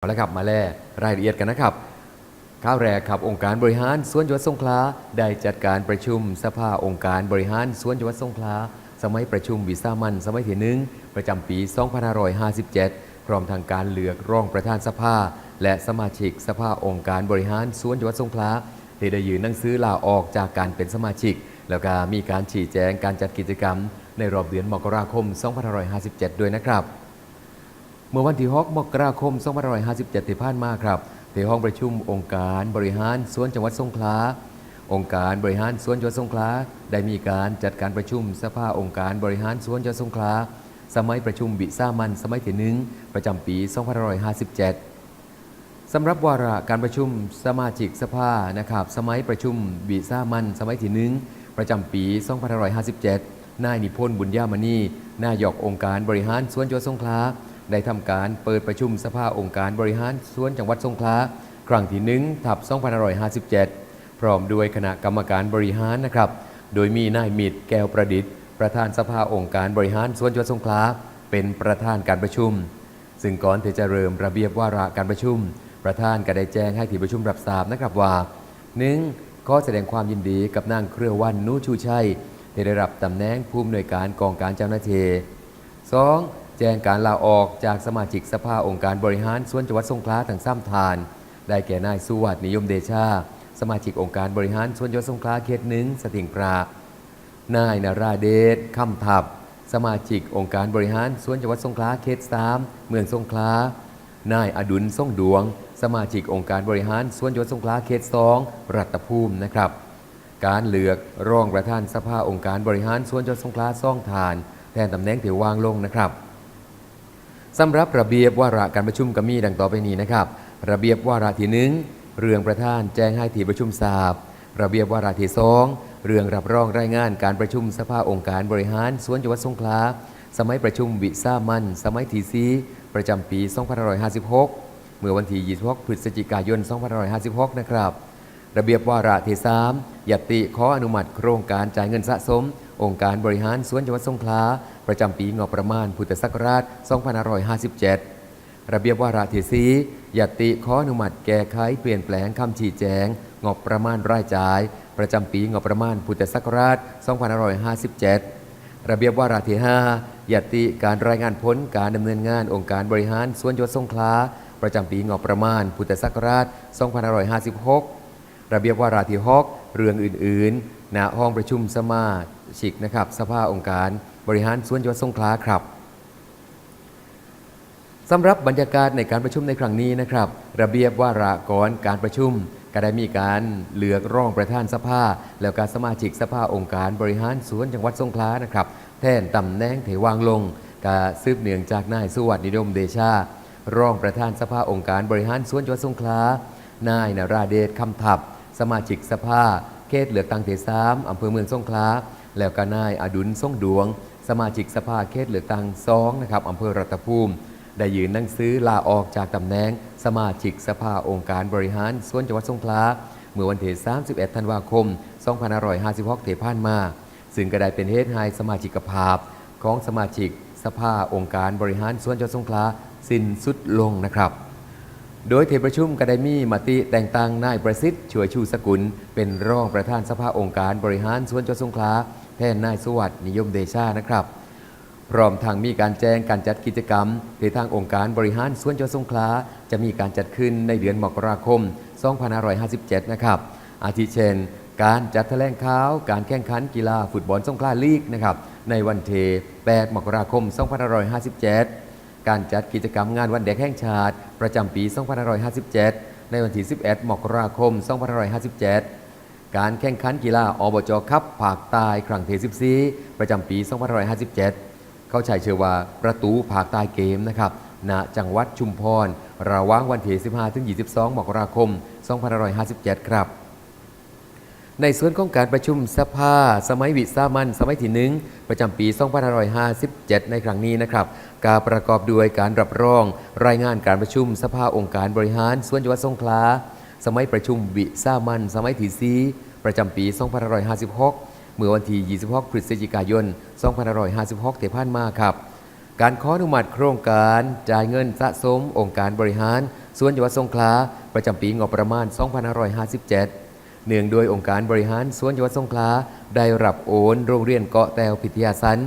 เอาละครับมาแล่รายละเอียดกันนะครับข้าวแรกครับองค์การบริหารสวนจังหวัดสงขลาได้จัดการประชุมสภาองค์การบริหารสวนจังหวัดสงขลาสมัยประชุมวิสามันสมัยที่หนึ่งประจำปี 2557 พร้อมทางการเลือกรองประธานสภา และสมาชิกสภาองค์การบริหารสวนจังหวัดสงขลาที่ได้ยืนหนังสือลาออกจากการเป็นสมาชิก แล้วก็มีการชี้แจงการจัดกิจกรรม ในรอบเดือนมกราคม 2557 ด้วยนะครับ เมื่อวันที่6มกราคม2557ที่ผ่านมาครับที่ห้องประชุมองค์การบริหารสวนจังหวัดสงขลาองค์การบริหารสวนจังหวัดสงขลาได้มีการจัดการประชุมสภาองค์การบริหารสวนจังหวัดสงขลาสมัยประชุมวิสามันสมัยที่หนึ่งประจำปี 2557 สำหรับวาระการประชุมสมาชิกสภานะครับสมัยประชุมบีซ่ามันสมัยที่หนึ่งประจำปี 2557 นายนิพนธ์บุญญามณีนายกองค์การบริหารสวนจังหวัดสงขลา ได้ทำการเปิดประชุมสภาองค์การบริหารส่วนจังหวัดสงขลาครั้งที่หนึ่งทับ2557 พร้อมด้วยคณะกรรมการบริหารนะครับ โดยมีนายมิตรแก้วประดิษฐ์ ประธานสภาองค์การบริหารส่วนจังหวัดสงขลาเป็นประธานการประชุม ซึ่งก่อนที่จะเริ่มระเบียบวาระการประชุม ประธานก็ได้แจ้งให้ที่ประชุมรับทราบนะครับว่า 1. ขอแสดงความยินดีกับนางเครือวันนุชูชัยที่ได้รับตำแหน่งผู้อำนวยการกองการเจ้าหน้าที่ 2. แจ้งการลาออกจากสมาชิกสภาองค์การบริหารส่วนจังหวัดสงขลาทั้งซ้ำทาน ได้แก่นายสุวัสดิ์นิยมเดชา สมาชิกองค์การบริหารส่วนจังหวัดสงขลาเขตหนึ่งสถิงปรานายนาราเดชคำทับ สมาชิกองค์การบริหารส่วนจังหวัดสงขลาเขต3เมืองสงขลานายอดุลส่งดวง สมาชิกองค์การบริหารส่วนจังหวัดสงขลาเขต2รัตภูมินะครับ การเลือกรองประธานสภาองค์การบริหารส่วนจังหวัดสงขลาซ่องทาน แทนตำแหน่งที่วางลงนะครับ สำหรับระเบียบวาระการประชุมก็มีดังต่อไปนี้นะครับ ระเบียบวาระที่หนึ่งเรื่องประธานแจ้งให้ที่ประชุมทราบ ระเบียบวาระที่สองเรื่องรับรองรายงานการประชุมสภาองค์การบริหารสวนจังหวัดสงขลาสมัยประชุมวิสามันสมัยทีซีประจำปี 2556 เมื่อวันที่26พฤศจิกายน 2556 นะครับ ระเบียบวาระที่3ยตติขออนุมัติโครงการจ่ายเงินสะสม องค์การบริหารสวนจังหวัดสงขลาประจำปีงบประมาณพุทธศักราช 2557 ระเบียบวาระที่4ยตติขออนุมัติแก้ไขเปลี่ยนแปลงคำชี้แจงงบประมาณรายจ่าย ประจำปีงบประมาณพุทธศักราช 2557 ระเบียบวาระที่5ยติการรายงานผลการดำเนินงานองค์การบริหารสวนจังหวัดสงขลาประจำปีงบประมาณพุทธศักราช 2556 ระเบียบวาระที่6เรื่องอื่นๆณห้องประชุมสมาชิกนะครับ สภาองค์การบริหารส่วนจังหวัดสงขลาครับสำหรับบรรยากาศในการประชุมในครั้งนี้นะครับ ระเบียบว่าระก่อนการประชุมก็ได้มีการเลือกรองประธานสภา แล้วการสมาชิกสภาองค์การบริหารส่วนจังหวัดสงขลานะครับ แทนตำแหน่งเถวางลงกาซืบเนื่องจากนายสุวัสดิ์นิยมเดชารองประธานสภาองค์การบริหารส่วนจังหวัดสงขลานายนาราเดชคำทับ สมาชิกสภาเขตเหลือกตั้งเขตสามอำเภอเมืองสงขลาแล้วก็นายอดุลส่งดวง สมาชิกสภาเขตเหลือกตั้งสองนะครับอำเภอรัตภูมิ ได้ยืนหนังสือลาออกจากตำแหน่งสมาชิกสภาองค์การบริหารส่วนจังหวัดสงขลาเมื่อวันที่31 ธันวาคม 2556ที่ผ่านมา ซึ่งก็ได้เป็นเหตุให้สมาชิกภาพของสมาชิกสภาองค์การบริหารส่วนจังหวัดสงขลาสิ้นสุดลงนะครับ โดยเทประชุมก็ไดมีมติแต่งตั้งนายประสิทธิ์ช่วยชูสกุล เป็นรองประธานสภาองค์การบริหารส่วนจังหวัดสงขลาแทนนายสวัสด์นิยมเดชานะครับ พร้อมทางมีการแจ้งการจัดกิจกรรมที่ทางองค์การบริหารส่วนจังหวัดสงขลาจะมีการจัดขึ้นในเดือนมกราคม 2557 นะครับ อาทิเช่น การจัดแถลงข่าว การแข่งขันกีฬาฟุตบอลสงขลาลีกนะครับในวันเท8มกราคม 2557 การจัดกิจกรรมงานวันเด็กแห่งชาติ ประจำปี 2557 ในวันที่ 11 มกราคม 2557 การแข่งขันกีฬาอบจคัพภาคใต้ครั้งที่14 ประจำปี 2557 เข้าใช้ชื่อว่าประตูภาคใต้เกมนะครับณจังหวัดชุมพรระหว่างวันที่ 15 ถึง 22 มกราคม 2557 ครับ ในส่วนของการประชุมสภา สมัยวิสามันสมัยที่หนึ่งประจำปี 2557 ในครั้งนี้นะครับ การประกอบด้วยการรับรอง รายงานการประชุมสภาองค์การบริหาร ส่วนจังหวัดสงขลาสมัยประชุมวิสามันสมัยที่สีประจำปี 2556 เมื่อวันที่ 26 พฤศจิกายน 2556เที่ผ่านมาครับ การขออนุมัติโครงการจ่ายเงินสะสมองค์การบริหาร ส่วนจังหวัดสงขลาประจำปีงบประมาณ 2557 เนื่องด้วยองค์การบริหารส่วนจังหวัดสงขลาได้รับโอนโรงเรียนเกาะแตวพิทยาสัน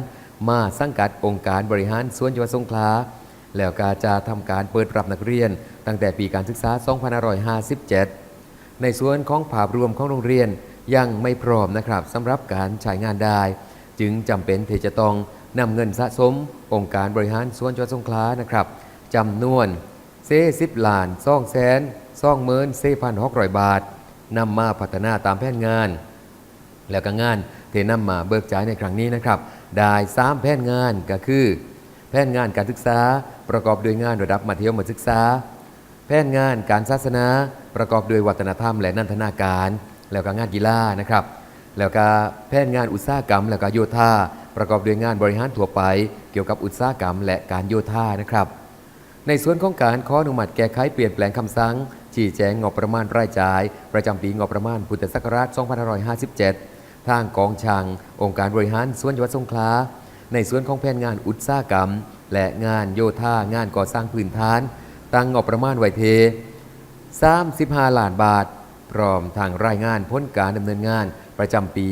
มาสังกัดองค์การบริหารส่วนจังหวัดสงขลาแล้วก็จะทำการเปิดรับนักเรียน ตั้งแต่ปีการศึกษา 2557 ในส่วนของภาพรวมของโรงเรียนยังไม่พร้อมนะครับสำหรับการใช้งานได้ จึงจำเป็นที่จะต้องนำเงินสะสม องค์การบริหารส่วนจังหวัดสงขลานะครับจำนวนเซสิบล้านซ่องแสนซ่องเมินเซพันหกร้อยบาท นำมาพัฒนาตามแผนงาน แล้วก็งานที่นำมาเบิกจ่ายในครั้งนี้นะครับ ได้สามแผนงานก็คือ แผนงานการศึกษาประกอบด้วยงานระดับมัธยมศึกษา แผนงานการศาสนาประกอบด้วยวัฒนธรรม และนันทนาการ แล้วก็งานกีฬานะครับแล้วก็แผนงานอุตสาหกรรม แล้วก็โยธาประกอบด้วยงานบริหารทั่วไป เกี่ยวกับอุตสาหกรรม และการโยธานะครับ ในส่วนของการขออนุมัติแก้ไขเปลี่ยนแปลงคำสั่ง ชี้แจงงบประมาณรายจ่าย ประจำปีงบประมาณพุทธศักราช 2557 ทางกองช่างองค์การบริหารส่วนจังหวัดสงขลาในส่วนของแผนงานอุตสาหกรรม และงานโยธางานก่อสร้างพื้นฐาน ตั้งงบประมาณไวเท 35 ล้านบาท พร้อมทางรายงานพ้นการดำเนินงาน ประจำปี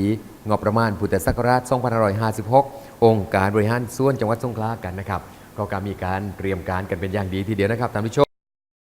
งบประมาณพุทธศักราช 2556 องค์การบริหารส่วนจังหวัดสงขลากันนะครับ ก็การมีการเตรียมการกันเป็นอย่างดีทีเดียวนะครับท่านผู้ชม